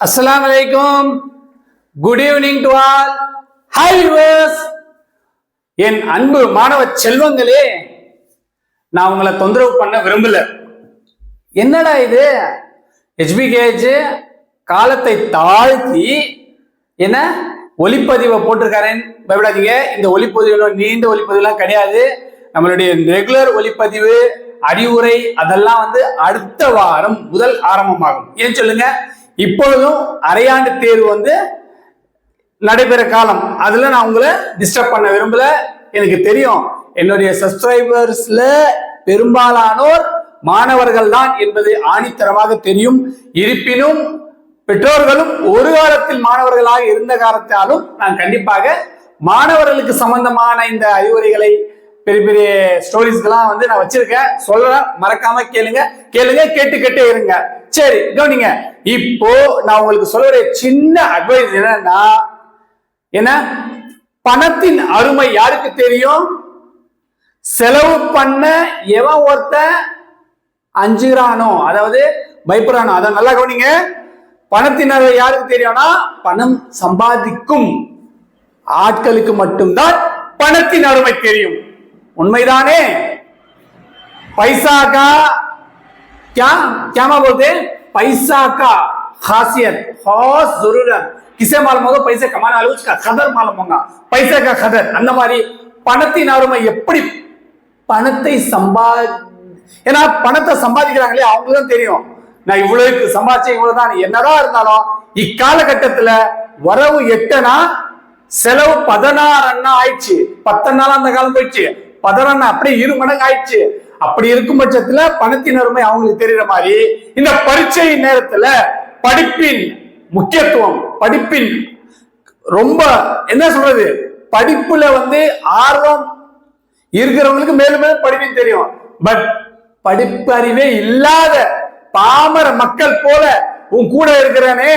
அஸ்லாம் வலைக்கும் good evening to all hi viewers என் அன்பு மாணவ செல்வங்களே நான் உங்களை தொந்தரவு பண்ண விரும்பல. என்னடா இது? ஹெச்பிகேஜ் காலத்தை தாழ்த்தி என்ன ஒளிப்பதிவை போட்டிருக்காரேன்னு பயப்படாதீங்க. இந்த ஒளிப்பதிவு நீண்ட ஒளிப்பதிவுலாம் கிடையாது. நம்மளுடைய ரெகுலர் ஒளிப்பதிவு அறிவுரை அதெல்லாம் வந்து அடுத்த வாரம் முதல் ஆரம்பமாகும். ஏன் சொல்லுங்க? இப்பொழுதும் அரையாண்டு தேர்வு வந்து நடைபெற காலம். அதுல நான் உங்களை டிஸ்டர்ப் பண்ண விரும்பல. எனக்கு தெரியும் என்னுடைய சப்ஸ்கிரைபர்ஸ்ல பெரும்பாலானோர் மாணவர்கள் தான் என்பது ஆணித்தரமாக தெரியும். இருப்பினும் பெற்றோர்களும் ஒரு காலத்தில் மாணவர்களாக இருந்த காலத்தாலும் நான் கண்டிப்பாக மாணவர்களுக்கு சம்பந்தமான இந்த அறிவுரைகளை பெரிய பெரிய ஸ்டோரிஸ்லாம் வந்து நான் வச்சிருக்கேன். சொல்ல மறக்காம கேளுங்க. கேளுங்க கேட்டு கேட்டே இருங்க. சரி கவனிங்க. இப்போ நான் உங்களுக்கு சொல்லுற சின்ன அட்வைஸ் என்னன்னா என்ன? பணத்தின் அருமை யாருக்கு தெரியும்? செலவு பண்ண எவன் ஒருத்த அஞ்சுகிறானோ அதாவது பயப்படுறானோ அதை நல்லா கவனிங்க. பணத்தின் அருமை யாருக்கு தெரியும்னா பணம் சம்பாதிக்கும் ஆட்களுக்கு மட்டும்தான் பணத்தின் அருமை தெரியும். உண்மைதானே? பைசாக்கா क्या क्या मैं बोलते हैं पैसा का खासियत खास जरूरत किसे मालूम होगा पैसे कमाने वाले उसका कदर मालूम होगा पैसे का कदर அந்த மாதிரி பணத்தின் அருமை எப்படி பணத்தை சம்பா ஏன்னா பணத்தை சம்பாதிக்கிறாங்களே அவங்களுக்கு தான் தெரியும் நான் இவ்வளவுக்கு சம்பாதிச்சேன் இவ்வளவுதான் என்னதான் இருந்தாலும் இக்காலகட்டத்துல வரவு எட்டனா செலவு பதினாறு அண்ணா ஆயிடுச்சு பத்தனால அந்த காலம் போயிடுச்சு பதினொன்னு அப்படியே இரு மடங்கு ஆயிடுச்சு அப்படி இருக்கும் பட்சத்துல பணத்தின் அருமை அவங்களுக்கு தெரியற மாதிரி இந்த பரீட்சை நேரத்துல படிப்பின் முக்கியத்துவம் படிப்பின் ரொம்ப என்ன சொல்றது? படிப்புல வந்து ஆர்வம் இருக்கிறவங்களுக்கு மேலும் மேலும் படிப்பின் தெரியும். பட் படிப்பு அறிவே இல்லாத பாமர மக்கள் போல உன் கூட இருக்கிறானே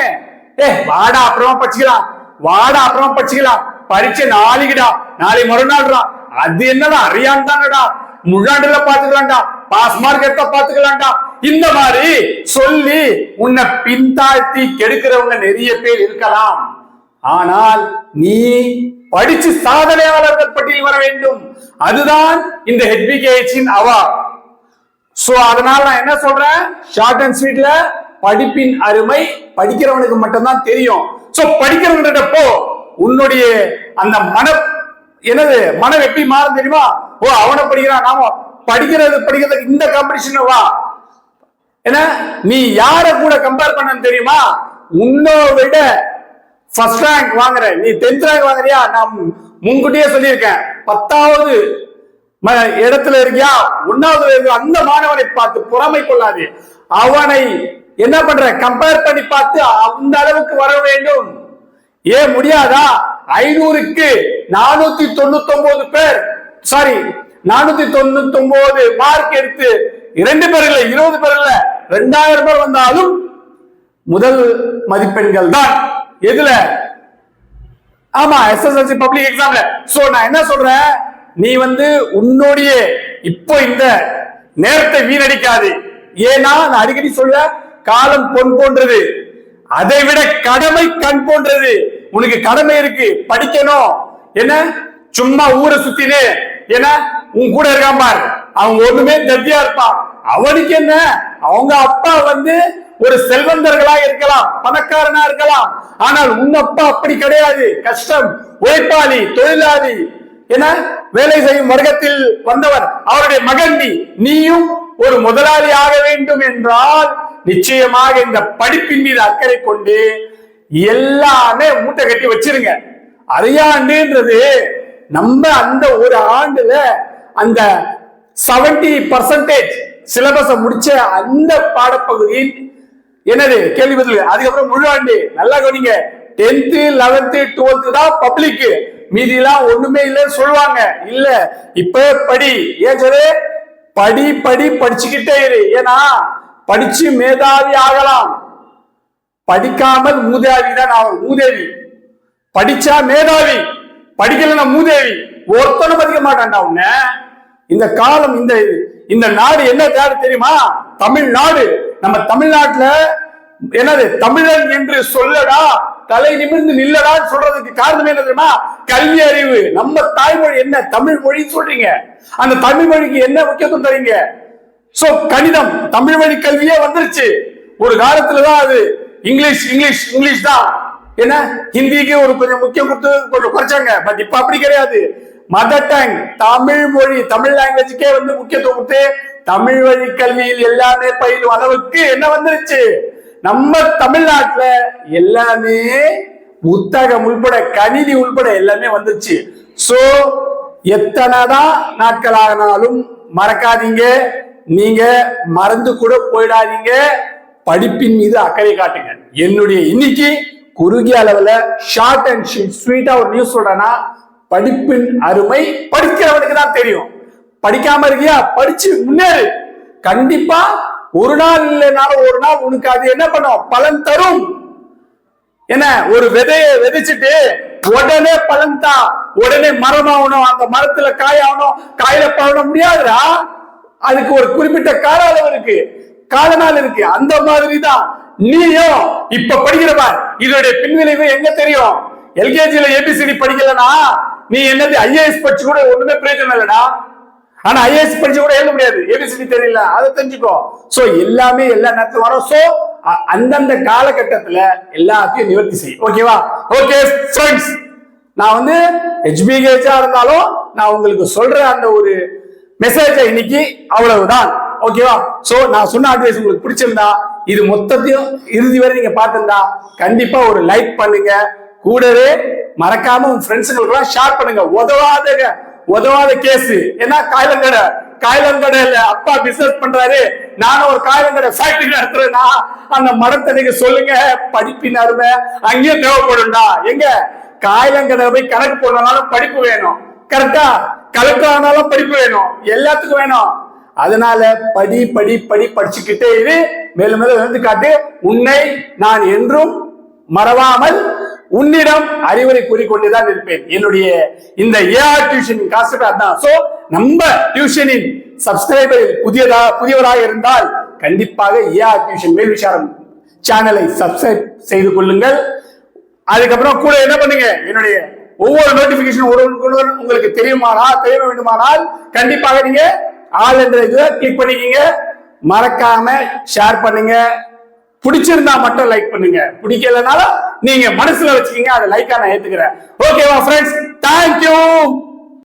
ஏ வாடா அப்புறமா படிச்சுக்கலாம். வாடா அப்புறமா படிச்சுக்கலாம். பரீட்சை நாளைக்குடா. நாளை மறுநாள்டா. அது என்னடா அறியான் தானடா முழாண்டுல பாத்துக்கலாம்டா. பாஸ் மார்க் எடுத்தா பாத்துக்கலாம்டா. இந்த மாதிரி சொல்லி உன்னை பின்தாழ்த்தி கெடுக்கிறவங்க நிறைய பேர் இருக்கலாம். ஆனால் நீ படிச்சு சாதனையாளர்கள் பட்டியல் வர வேண்டும். அதுதான் இந்த ஹெச்பிகேச்சின் அவா. சோ அதனால நான் என்ன சொல்றேன்? ஷார்ட் அண்ட் ஸ்வீட்ல படிப்பின் அருமை படிக்கிறவனுக்கு மட்டும்தான் தெரியும். சோ படிக்கிறவன்கிட்ட போ. உன்னுடைய அந்த மன என்னது மனம் எப்படி மாறும் தெரியுமா? ஓ அவனை படிக்கிறான். நாம படிக்கிறது படிக்கிறது இந்த காம்படிஷன் வா. என்ன? நீ யார கூட கம்பேர் பண்ண தெரியுமா? உன்னை விட ஃபர்ஸ்ட் ரேங்க் வாங்குற நீ டென்த் ரேங்க் வாங்குறியா? நான் முன்கூட்டியே சொல்லியிருக்கேன். பத்தாவது ம- இடத்துல இருக்கியா? ஒன்னாவது இருக்கியா அந்த மாணவனை பார்த்து பொறாமை கொள்ளாது. அவனை என்ன பண்ற கம்பேர் பண்ணி பார்த்து அந்த அளவுக்கு வர வேண்டும். ஏன் முடியாதா? ஐநூறுக்கு நானூத்தி தொண்ணூத்தி ஒன்பது பேர். சாரி நானூத்தி தொண்ணூத்தி ஒன்பது மார்க் எடுத்து இரண்டு பேர் இல்ல இருபது பேர் இல்ல ரெண்டாயிரம் பேர் வந்தாலும் முதல் மதிப்பெண்கள் தான். எதுல? ஆமா எஸ்எஸ்எல்சி பப்ளிக் எக்ஸாம்ல சோ நான் என்ன சொல்றேன்? நீ வந்து உன்னுடைய இப்போ இந்த நேரத்தை வீணடிக்காது. ஏன்னா நான் அடிக்கடி சொல்ல காலம் பொன் போன்றது. அதை விட கடமை கண் போன்றது. உனக்கு கடமை இருக்கு படிக்கணும். என்ன? சும்மா ஊரை சுத்தினே. என்ன? உன் கூட இருக்கான் பாரு. அவங்க ஒண்ணுமே தத்தியா இருப்பான். அவனுக்கு என்ன? அவங்க அப்பா வந்து ஒரு செல்வந்தர்களா இருக்கலாம் பணக்காரனா இருக்கலாம். ஆனால் உன் அப்பா அப்படி கிடையாது. கஷ்டம் உழைப்பாளி தொழிலாளி. என வேலை செய்யும் வர்க்கத்தில் வந்தவர். அவருடைய மகன் நீ. நீயும் ஒரு முதலாளி ஆக வேண்டும் என்றால் நிச்சயமாக இந்த படிப்பின் மீது அக்கறை கொண்டு எல்லாமே மூட்டை கட்டி வச்சிருங்க. அரையாண்டுன்றது நம்ம அந்த ஒரு ஆண்டுல அந்த 70% பர்சன்டேஜ் சிலபஸ முடிச்ச அந்த பாடப்பகுதியின் என்னது கேள்வி பதில். அதுக்கப்புறம் முழு ஆண்டு நல்லா கவனிங்க. டென்த்து லெவன்த்து டுவெல்த்து தான் பப்ளிக் மீதிலாம் ஒண்ணுமே இல்லைன்னு சொல்லுவாங்க. இல்ல இப்ப படி. ஏன் படி படி படிச்சுக்கிட்டே இரு. ஏன்னா படிச்சு மேதாவி ஆகலாம். படிக்காமல் மூதாவி தான் ஆகும் மூதேவி. படிச்சா மேதாவி படிக்கலன்னா மூதேவி. ஒருத்தனும் படிக்க மாட்டான்டா உன்ன. இந்த காலம் இந்த இந்த நாடு என்ன நாடு தெரியுமா? தமிழ்நாடு. நம்ம தமிழ்நாட்டுல என்னது தமிழன் என்று சொல்லடா தலை நிமிர்ந்து நில்லடான்னு சொல்றதுக்கு காரணம் என்ன தெரியுமா? கல்வி அறிவு. நம்ம தாய்மொழி என்ன? தமிழ் மொழி சொல்றீங்க. அந்த தமிழ் மொழிக்கு என்ன முக்கியத்துவம் தரீங்க? சோ கணிதம். தமிழ் வழி கல்வியே வந்துருச்சு. ஒரு காலத்துலதான் அது. இங்கிலீஷ் இங்கிலீஷ் இங்கிலீஷ் தான். ஏன்னா ஹிந்திக்கு ஒரு கொஞ்சம் முக்கியம் கொடுத்து கொஞ்சம் குறைச்சாங்க. பட் இப்ப அப்படி கிடையாது. மதர் டங் தமிழ் மொழி தமிழ் லாங்குவேஜுக்கே வந்து முக்கியத்துவம் கொடுத்து தமிழ் வழி கல்வியில் எல்லாமே பயிலும் அளவுக்கு என்ன வந்துருச்சு? நம்ம தமிழ்நாட்டுல எல்லாமே புத்தகம் உள்பட கணினி உள்பட எல்லாமே வந்துச்சு சோ எத்தனைதான் நாட்கள் ஆகினாலும் மறக்காதீங்க. நீங்க மறந்து கூட போயிடாதீங்க. படிப்பின் மீது அக்கறை காட்டுங்க. என்னுடைய இன்னைக்கு குறுகிய அளவுல ஷார்ட் அண்ட் ஸ்வீட்டா ஒரு நியூஸ் சொல்றேன்னா படிப்பின் அருமை படிக்கிறவனுக்கு தான் தெரியும். படிக்காம இருக்கியா? படிச்சு முன்னேறு. கண்டிப்பா ஒரு நாள் இல்லைனாலும் ஒரு நாள் உனக்கு அது என்ன பண்ணும்? பலன் தரும். என்ன? ஒரு விதைய விதைச்சிட்டு உடனே பலன் தான் உடனே மரம் ஆகணும் அந்த மரத்துல காய் ஆகணும் காயில பழன முடியாதுடா. அதுக்கு ஒரு குறிப்பிட்ட கால அளவு இருக்கு. கால நாள் இருக்கு. அந்த மாதிரி தான் நீயும் இப்ப படிக்கிறவா இதோடைய பின்விளைவு எங்க தெரியும்? எல்கேஜில ஏபிசிடி படிக்கலனா நீ என்னது ஐஏஎஸ் படிச்சு கூட ஒண்ணுமே பிரயோஜனம் இல்லடா. ஆனா ஐஏஎஸ் படிச்சு கூட எழுத முடியாது. ஏபிசிடி தெரியல. அதை தெரிஞ்சுக்கோ. சோ எல்லாமே எல்லா நேரத்துல வரும். சோ அந்தந்த காலகட்டத்துல எல்லாத்தையும் நிவர்த்தி செய்யும் ஓகேவா ஓகே ஃப்ரெண்ட்ஸ் நான் வந்து ஹெச்பிஹெச்சா இருந்தாலும் நான் உங்களுக்கு சொல்ற அந்த ஒரு மெசேஜை இன்னைக்கு அவ்வளவுதான். ஓகேவா சோ நான் சொன்ன அட்வைஸ் உங்களுக்கு பிடிச்சிருந்தா இது மொத்தத்தையும் இறுதி வரை நீங்க பார்த்திருந்தா கண்டிப்பா ஒரு லைக் பண்ணுங்க. கூடவே மறக்காம உங்க ஃப்ரெண்ட்ஸுங்களுக்கு எல்லாம் ஷேர் பண்ணுங்க. உதவாத உதவாத கேஸ் ஏன்னா காயலங்கடை காயலங்கடையில அப்பா பிசினஸ் பண்றாரு. நானும் ஒரு காயலங்கடை ஃபேக்டரி நடத்துறேன்னா அந்த மரத்தை நீங்க சொல்லுங்க. படிப்பின் அருமை. அங்கேயும் தேவைப்படும்டா. எங்க? காயலங்கடை போய் கணக்கு போடுறதுனால படிப்பு வேணும். கரெக்டா கலெக்டர் ஆனாலும் படிப்பு வேணும். எல்லாத்துக்கும் வேணும். அதனால படி படி படி படிச்சுக்கிட்டே இரு. மேலும் மேலும் வந்து காட்டு. உன்னை நான் என்றும் மறவாமல் உன்னிடம் அறிவுரை கூறிக்கொண்டுதான் இருப்பேன். என்னுடைய இந்த ஏஆர் டியூஷன் கான்செப்ட் அதான். சோ நம்ம டியூஷனின் சப்ஸ்கிரைபரில் புதியதா புதியவராக இருந்தால் கண்டிப்பாக ஏஆர் டியூஷன் மேல் விசாரம் சேனலை சப்ஸ்கிரைப் செய்து கொள்ளுங்கள். அதுக்கப்புறம் கூட என்ன பண்ணுங்க? என்னுடைய ஒவ்வொரு நோட்டிபிகேஷன் உங்களுக்கு தெரியுமானால் தெரிய வேண்டுமானால் கண்டிப்பாக நீங்க ஆல் என்ற இதை கிளிக் பண்ணிக்கிங்க? மறக்காம ஷேர் பண்ணுங்க. பிடிச்சிருந்தா மட்டும் லைக் பண்ணுங்க. பிடிக்கலனாலும் நீங்க மனசுல வச்சுக்கீங்க. அதை லைக்கா நான் ஏத்துக்கிறேன். ஓகேவா ஃப்ரெண்ட்ஸ் தேங்க்யூ